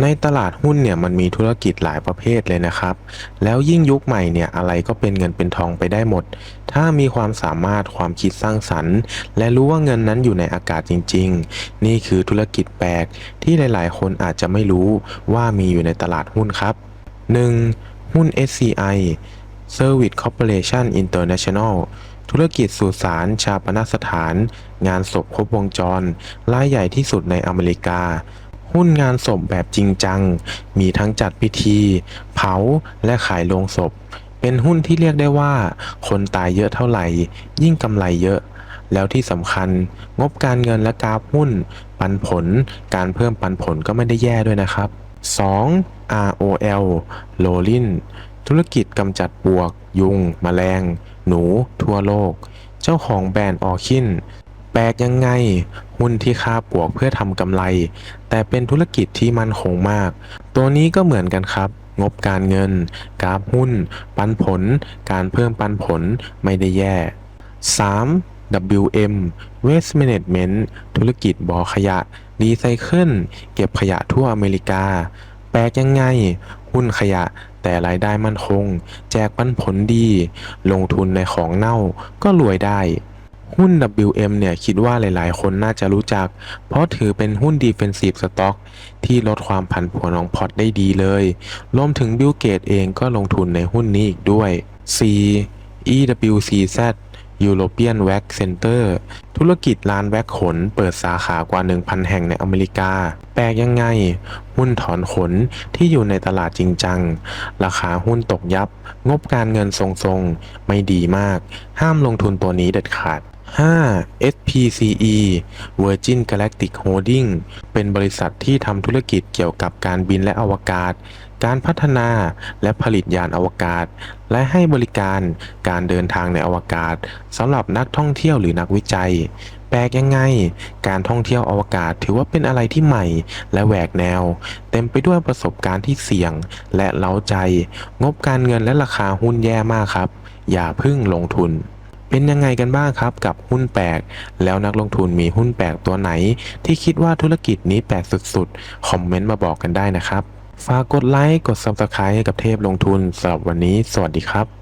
ในตลาดหุ้นเนี่ยมันมีธุรกิจหลายประเภทเลยนะครับ แล้วยิ่งยุคใหม่เนี่ยอะไรก็เป็นเงินเป็นทองไปได้หมด ถ้ามีความสามารถความคิดสร้างสรรค์ และรู้ว่าเงินนั้นอยู่ในอากาศจริง ๆ นี่คือธุรกิจแปลกที่หลาย ๆ คนอาจจะไม่รู้ว่ามีอยู่ในตลาดหุ้นครับ 1. หุ้น SCI Service Corporation International ธุรกิจสุสานชาปนสถาน งานศพครบวงจร รายใหญ่ที่สุดในอเมริกา หุ้นงานศพแบบจริงจัง มีทั้งจัดพิธี เผาและขายโลงศพ เป็นหุ้นที่เรียกได้ว่า คนตายเยอะเท่าไหร่ ยิ่งกำไรเยอะ แล้วที่สำคัญ งบการเงินและกราฟหุ้น ปันผล การเพิ่มปันผลก็ไม่ได้แย่ด้วยนะครับ 2. ROL r o l i n ธุรกิจกำจัดปวก ยุง แมลง หนู ทั่วโลก เจ้าของแบรนด์ออคินแปลกยังไง หุ้นที่ฆ่าปวกเพื่อทำกำไร แต่เป็นธุรกิจที่มั่นคงมาก ตัวนี้ก็เหมือนกันครับ งบการเงิน กราฟหุ้น ปันผล การเพิ่มปันผลไม่ได้แย่ 3. WM Waste Management ธุรกิจบ่อขยะรีไซเคิลเก็บขยะทั่วอเมริกา แปลกยังไง หุ้นขยะแต่รายได้มั่นคง แจกปันผลดี ลงทุนในของเน่าก็รวยได้ หุ้น WM เนี่ยคิดว่าหลายๆ คนน่าจะรู้จัก เพราะถือเป็นหุ้น Defensive Stock ที่ลดความผันผวนของพอร์ตได้ดีเลย รวมถึงบิลเกตเองก็ลงทุนในหุ้นนี้อีกด้วย 4. EWCZ European Wax Center ธุรกิจร้านแว็กขน เปิดสาขากว่า 1,000 แห่งในอเมริกา แปลกยังไง หุ้นถอนขนที่อยู่ในตลาดจริงจัง ราคาหุ้นตกยับ งบการเงินทรงๆ ไม่ดีมาก ห้ามลงทุนตัวนี้เด็ดขาด 5. SPCE Virgin Galactic Holding เป็นบริษัทที่ทำธุรกิจเกี่ยวกับการบินและอวกาศ การพัฒนาและผลิตยานอวกาศ และให้บริการการเดินทางในอวกาศสำหรับนักท่องเที่ยวหรือนักวิจัย แปลกยังไง การท่องเที่ยวอวกาศถือว่าเป็นอะไรที่ใหม่ และแหวกแนว เต็มไปด้วยประสบการณ์ที่เสี่ยง และเล้าใจ งบการเงินและราคาหุ้นแย่มากครับ อย่าพึ่งลงทุน เป็นยังไงกันบ้างครับกับหุ้นแปลก แล้วนักลงทุนมีหุ้นแปลกตัวไหน ที่คิดว่าธุรกิจนี้แปลกสุดๆ คอมเมนต์มาบอกกันได้นะครับ ฝากกดไลค์ กด Subscribe ให้กับเทพลงทุนสำหรับวันนี้ สวัสดีครับ